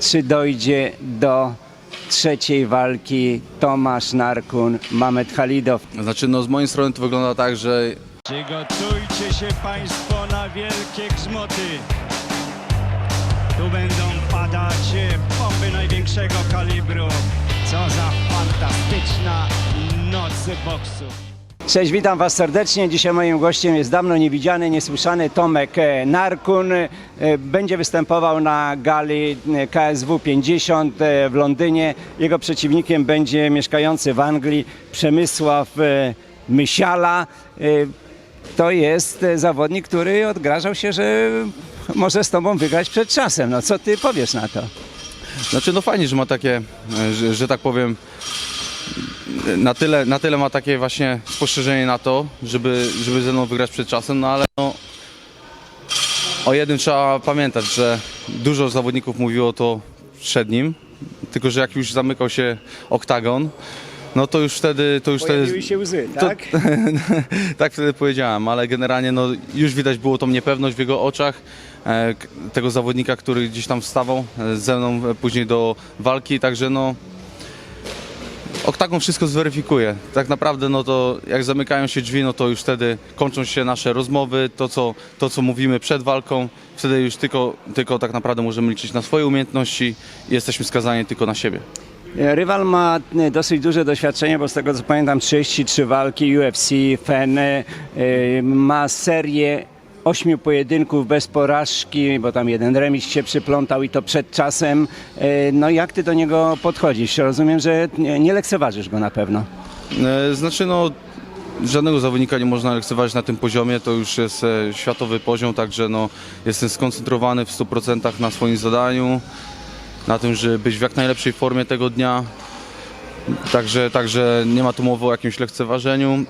czy dojdzie do trzeciej walki Tomasz Narkun, Mamet Halidow. Znaczy, no z mojej strony to wygląda tak, że Przygotujcie się Państwo na wielkie grzmoty. Tu będą padać bomby największego kalibru. Co za fantastyczna noc boksu. Cześć, witam Was serdecznie. Dzisiaj moim gościem jest dawno niewidziany, niesłyszany Tomek e, Narkun. E, Będzie występował na gali e, KSW 50 e, w Londynie. Jego przeciwnikiem będzie mieszkający w Anglii Przemysław Mysiala. To jest zawodnik, który odgrażał się, że może z Tobą wygrać przed czasem. No co Ty powiesz na to? Znaczy, no fajnie, że ma takie, że, że tak powiem, na tyle, na tyle ma takie właśnie spostrzeżenie na to, żeby, żeby ze mną wygrać przed czasem, no ale no, o jednym trzeba pamiętać, że dużo zawodników mówiło to przed nim, tylko że jak już zamykał się oktagon, no to już wtedy, to już Pojawiły wtedy, się łzy, to- tak? tak wtedy powiedziałem, ale generalnie no, już widać było tą niepewność w jego oczach e, tego zawodnika, który gdzieś tam wstawał e, ze mną e, później do walki, także no Oktagon wszystko zweryfikuje. Tak naprawdę no to jak zamykają się drzwi, no to już wtedy kończą się nasze rozmowy, to co, to, co mówimy przed walką, wtedy już tylko, tylko tak naprawdę możemy liczyć na swoje umiejętności i jesteśmy skazani tylko na siebie. Rywal ma e, dosyć duże doświadczenie, bo z tego co pamiętam 33 walki UFC, FEN, e, ma serię ośmiu pojedynków bez porażki, bo tam jeden remis się przyplątał i to przed czasem. E, No jak ty do niego podchodzisz? Rozumiem, że nie lekceważysz go na pewno. E, Znaczy no żadnego zawodnika nie można lekceważyć na tym poziomie, to już jest e, światowy poziom, także no jestem skoncentrowany w 100% na swoim zadaniu, na tym, żeby być w jak najlepszej formie tego dnia. Także, także nie ma tu mowy o jakimś lekceważeniu.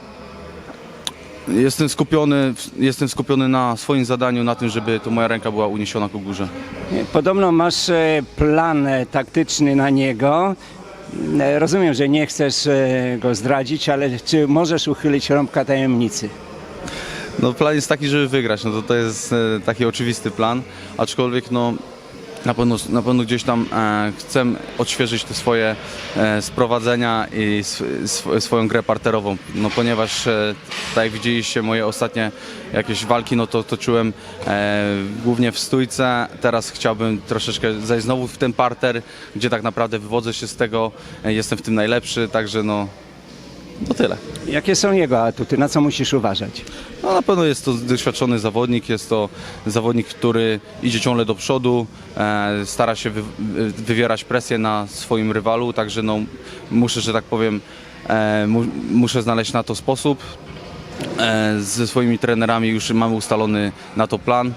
Jestem skupiony, jestem skupiony na swoim zadaniu, na tym, żeby to moja ręka była uniesiona ku górze. Podobno masz e, plan e, taktyczny na niego. E, Rozumiem, że nie chcesz go zdradzić, ale czy możesz uchylić rąbka tajemnicy? No plan jest taki, żeby wygrać, no to to jest taki oczywisty plan, aczkolwiek no na pewno, na pewno gdzieś tam e, chcę odświeżyć te swoje e, sprowadzenia i sw, sw, swoją grę parterową, no ponieważ e, tak jak widzieliście moje ostatnie jakieś walki, no to toczyłem e, głównie w stójce, teraz chciałbym troszeczkę zajść znowu w ten parter, gdzie tak naprawdę wywodzę się z tego, e, jestem w tym najlepszy, także no to tyle. Jakie są jego atuty? Na co musisz uważać? No, na pewno jest to doświadczony zawodnik, jest to zawodnik, który idzie ciągle do przodu, e, stara się wy, wywierać presję na swoim rywalu, także no, muszę, że tak powiem, e, mu, muszę znaleźć na to sposób. E, ze swoimi trenerami już mamy ustalony na to plan.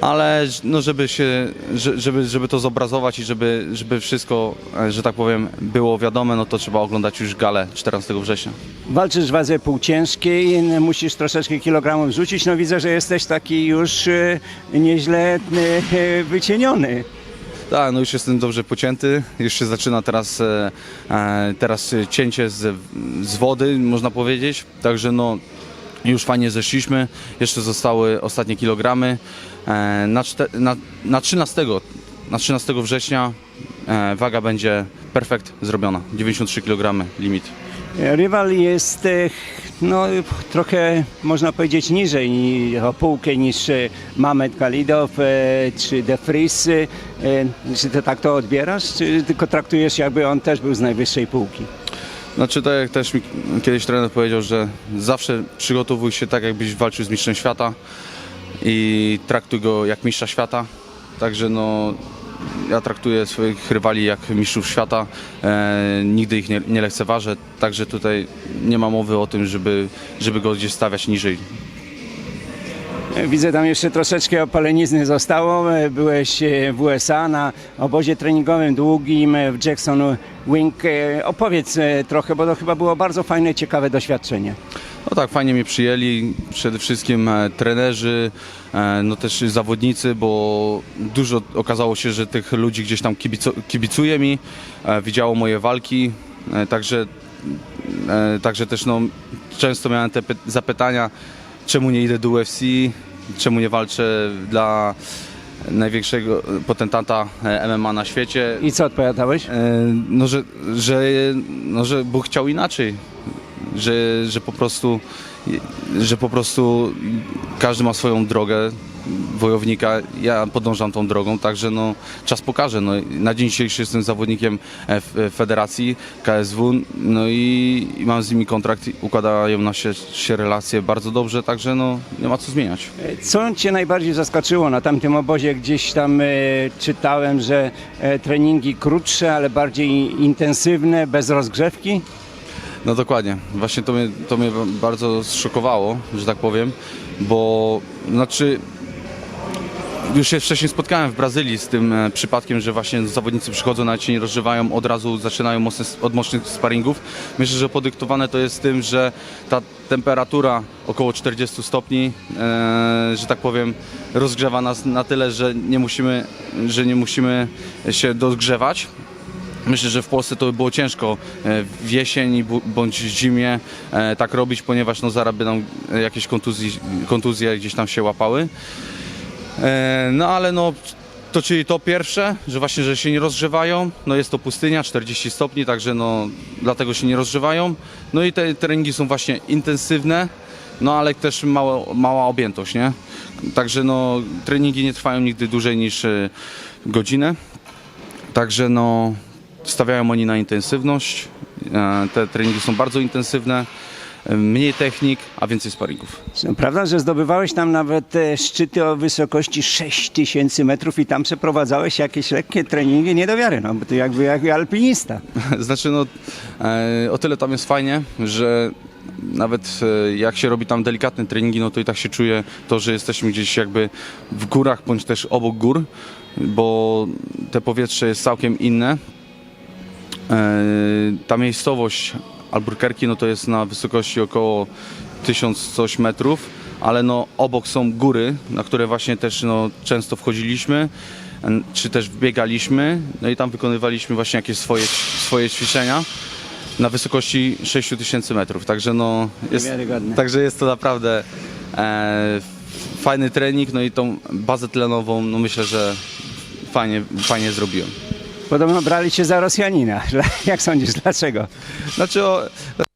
Ale no, żeby, się, że- żeby, żeby to zobrazować i żeby, żeby wszystko, e, że tak powiem, było wiadome, no to trzeba oglądać już galę 14 września. Walczysz w wadze półciężkiej, musisz troszeczkę kilogramów rzucić. No widzę, że jesteś taki już e, nieźle e, wycieniony. Tak, no już jestem dobrze pocięty. Już się zaczyna teraz, teraz cięcie z, z wody, można powiedzieć. Także no już fajnie zeszliśmy. Jeszcze zostały ostatnie kilogramy. E, na, na, na 13, na 13 września e, waga będzie perfekt zrobiona. 93 kg limit. Rywal jest e, no, trochę, można powiedzieć, niżej ni- o półkę niż e, Mamet Kalidow e, czy De Vries. E, Czy ty tak to odbierasz, czy tylko traktujesz jakby on też był z najwyższej półki? Znaczy, tak jak też mi kiedyś trener powiedział, że zawsze przygotowuj się tak, jakbyś walczył z mistrzem świata i traktuj go jak mistrza świata. Także no, ja traktuję swoich rywali jak mistrzów świata, e, nigdy ich nie, nie lekceważę, także tutaj nie ma mowy o tym, żeby, żeby go gdzieś stawiać niżej. Widzę tam jeszcze troszeczkę opalenizny zostało. Byłeś e, w USA na obozie treningowym długim e, w Jackson Wing. E, Opowiedz trochę, bo to chyba było bardzo fajne, ciekawe doświadczenie. No tak, fajnie mnie przyjęli, przede wszystkim trenerzy, no też zawodnicy, bo dużo okazało się, że tych ludzi gdzieś tam kibico, kibicuje mi, widziało moje walki, także, także też no, często miałem te py- zapytania, czemu nie idę do UFC, czemu nie walczę dla, największego potentata e, MMA na świecie. I co odpowiadałeś? E, No, że, że, no, że Bóg chciał inaczej, że, że po prostu że po prostu każdy ma swoją drogę wojownika, ja podążam tą drogą, także no, czas pokaże. No, na dzień dzisiejszy jestem zawodnikiem federacji KSW, no i, i mam z nimi kontrakt, układają nam się, się relacje bardzo dobrze, także no, nie ma co zmieniać. Co Cię najbardziej zaskoczyło na tamtym obozie? Gdzieś tam e, czytałem, że e, treningi krótsze, ale bardziej intensywne, bez rozgrzewki. No dokładnie. Właśnie to mnie, to mnie bardzo zszokowało, że tak powiem, bo znaczy już się wcześniej spotkałem w Brazylii z tym e, przypadkiem, że właśnie zawodnicy przychodzą, się nie rozżywają, od razu zaczynają mocne, od mocnych sparingów. Myślę, że podyktowane to jest tym, że ta temperatura około 40 stopni, e, że tak powiem, rozgrzewa nas na tyle, że nie musimy, że nie musimy się dogrzewać. Myślę, że w Polsce to by było ciężko e, w jesień bu- bądź zimie e, tak robić, ponieważ no, zaraz by nam e, jakieś kontuzji, kontuzje gdzieś tam się łapały. No ale no, to czyli to pierwsze, że właśnie, że się nie rozgrzewają. No jest to pustynia, 40 stopni, także no dlatego się nie rozgrzewają. No i te treningi są właśnie intensywne, no ale też mało, mała objętość, nie? Także no treningi nie trwają nigdy dłużej niż godzinę. Także no stawiają oni na intensywność. E, Te treningi są bardzo intensywne. e, Mniej technik, a więcej sparingów. Prawda, że zdobywałeś tam nawet e, szczyty o wysokości 6000 metrów i tam przeprowadzałeś jakieś lekkie treningi nie do wiary, no bo ty jakby jak alpinista. Znaczy, no, o tyle tam jest fajnie, że nawet jak się robi tam delikatne treningi, no to i tak się czuje to, że jesteśmy gdzieś jakby w górach, bądź też obok gór, bo te powietrze jest całkiem inne. E, ta miejscowość Albuquerque, no to jest na wysokości około 1000 coś metrów, ale no obok są góry, na które właśnie też no, często wchodziliśmy, n- czy też wbiegaliśmy, no i tam wykonywaliśmy właśnie jakieś swoje, swoje ćwiczenia na wysokości 6000 metrów, także no jest, także jest to naprawdę e, fajny trening, no i tą bazę tlenową, no myślę, że fajnie, fajnie zrobiłem. Podobno brali cię za Rosjanina. Jak sądzisz, dlaczego? Znaczy, o,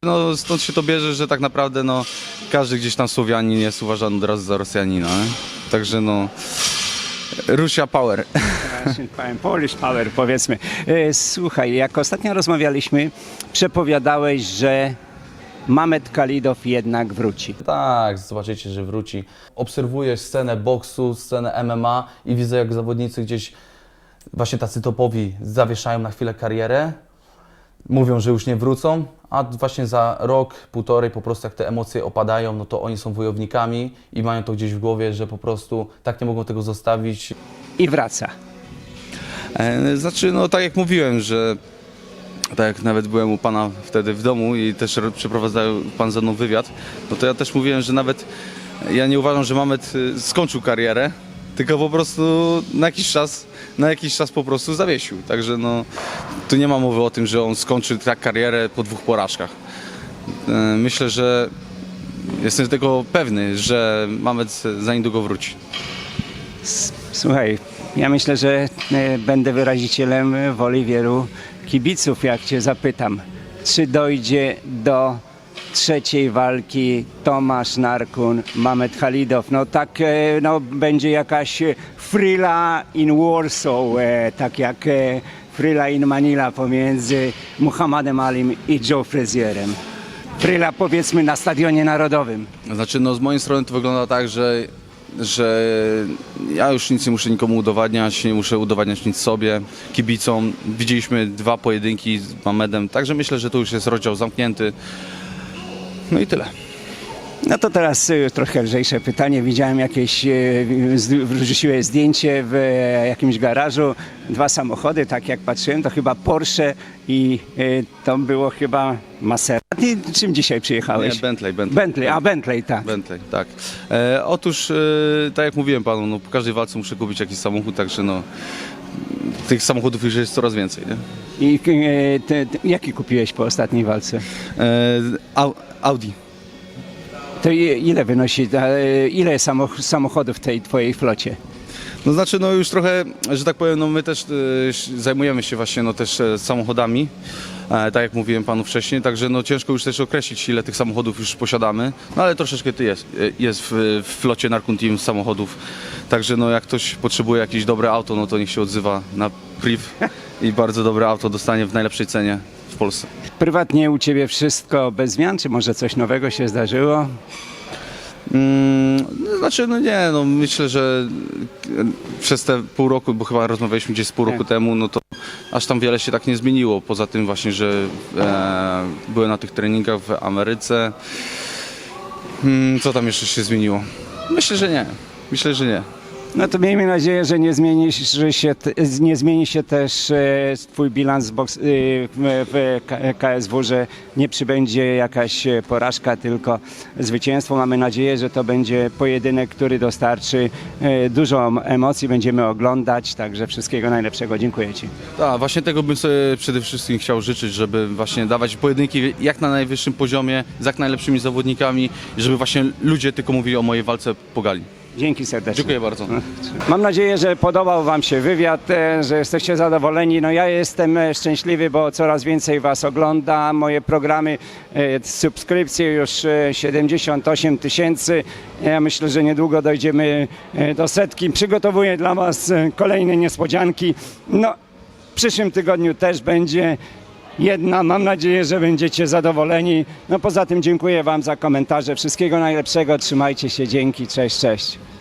no, stąd się to bierze, że tak naprawdę no, każdy gdzieś tam Słowianin jest uważany od razu za Rosjanina. Nie? Także no, Russia Power. Polish Power, powiedzmy. E, Słuchaj, jak ostatnio rozmawialiśmy, przepowiadałeś, że Mamet Kalidow jednak wróci. Tak, zobaczycie, że wróci. Obserwuję scenę boksu, scenę MMA i widzę, jak zawodnicy gdzieś, właśnie tacy topowi, zawieszają na chwilę karierę. Mówią, że już nie wrócą, a właśnie za rok, półtorej, po prostu jak te emocje opadają, no to oni są wojownikami i mają to gdzieś w głowie, że po prostu tak nie mogą tego zostawić. I wraca. E, Znaczy, no tak jak mówiłem, że tak jak nawet byłem u pana wtedy w domu i też ro- przeprowadzał pan ze mną wywiad, no to ja też mówiłem, że nawet ja nie uważam, że Mamet y, skończył karierę, tylko po prostu na jakiś czas, na jakiś czas po prostu zawiesił. Także no, tu nie ma mowy o tym, że on skończy tak karierę po dwóch porażkach. E, Myślę, że jestem tego pewny, że Mamet za niedługo wróci. Słuchaj, ja myślę, że e, będę wyrazicielem woli wielu kibiców, jak cię zapytam, czy dojdzie do trzeciej walki Tomasz Narkun, Mamet Halidow. No tak, e, no będzie jakaś Frila in Warsaw, e, tak jak e, Frila in Manila pomiędzy Muhammadem Alim i Joe Frazierem. Frila powiedzmy na Stadionie Narodowym. Znaczy, no z mojej strony to wygląda tak, że, że ja już nic nie muszę nikomu udowadniać, nie muszę udowadniać nic sobie, kibicom. Widzieliśmy dwa pojedynki z Mamedem, także myślę, że to już jest rozdział zamknięty. No i tyle. No to teraz y, trochę lżejsze pytanie. Widziałem jakieś, y, wrzuciłeś zdjęcie w e, jakimś garażu, dwa samochody, tak jak patrzyłem, to chyba Porsche i y, to było chyba Maserati. Czym dzisiaj przyjechałeś? Nie, Bentley, Bentley. Bentley, a Bentley, tak. Bentley, tak. E, otóż, e, tak jak mówiłem panu, no, po każdej walce muszę kupić jakiś samochód, także no, tych samochodów już jest coraz więcej. Nie? I y, ty, ty, jaki kupiłeś po ostatniej walce? E, Au- Audi. To i- ile wynosi, e, ile samoch- samochodów w tej twojej flocie? No znaczy, no już trochę, że tak powiem, no my też e, zajmujemy się właśnie no też e, samochodami, e, tak jak mówiłem panu wcześniej, także no ciężko już też określić ile tych samochodów już posiadamy, no ale troszeczkę ty jest, e, jest w, w flocie Narkun Team samochodów, także no jak ktoś potrzebuje jakieś dobre auto, no to niech się odzywa na priv i bardzo dobre auto dostanie w najlepszej cenie w Polsce. Prywatnie u Ciebie wszystko bez zmian, czy może coś nowego się zdarzyło? Mm, no, znaczy, no nie, no myślę, że e, przez te pół roku, bo chyba rozmawialiśmy gdzieś z pół roku Tak. temu, no to aż tam wiele się tak nie zmieniło. Poza tym właśnie, że e, byłem na tych treningach w Ameryce. Hmm, co tam jeszcze się zmieniło? Myślę, że nie. Myślę, że nie. No to miejmy nadzieję, że nie zmieni się, nie zmieni się też e, Twój bilans w, KSW, że nie przybędzie jakaś e, porażka, tylko zwycięstwo. Mamy nadzieję, że to będzie pojedynek, który dostarczy e, dużo emocji, będziemy oglądać, także wszystkiego najlepszego. Dziękuję Ci. Tak, właśnie tego bym sobie przede wszystkim chciał życzyć, żeby właśnie dawać pojedynki jak na najwyższym poziomie, z jak najlepszymi zawodnikami żeby właśnie ludzie tylko mówili o mojej walce pogali. Dzięki serdecznie. Dziękuję bardzo. Mam nadzieję, że podobał Wam się wywiad, e, że jesteście zadowoleni. No ja jestem e, szczęśliwy, bo coraz więcej Was ogląda. Moje programy, e, subskrypcje już e, 78 tysięcy. Ja myślę, że niedługo dojdziemy do setki. Przygotowuję dla Was kolejne niespodzianki. No, w przyszłym tygodniu też będzie jedna. Mam nadzieję, że będziecie zadowoleni. No poza tym dziękuję Wam za komentarze. Wszystkiego najlepszego. Trzymajcie się. Dzięki. Cześć, cześć.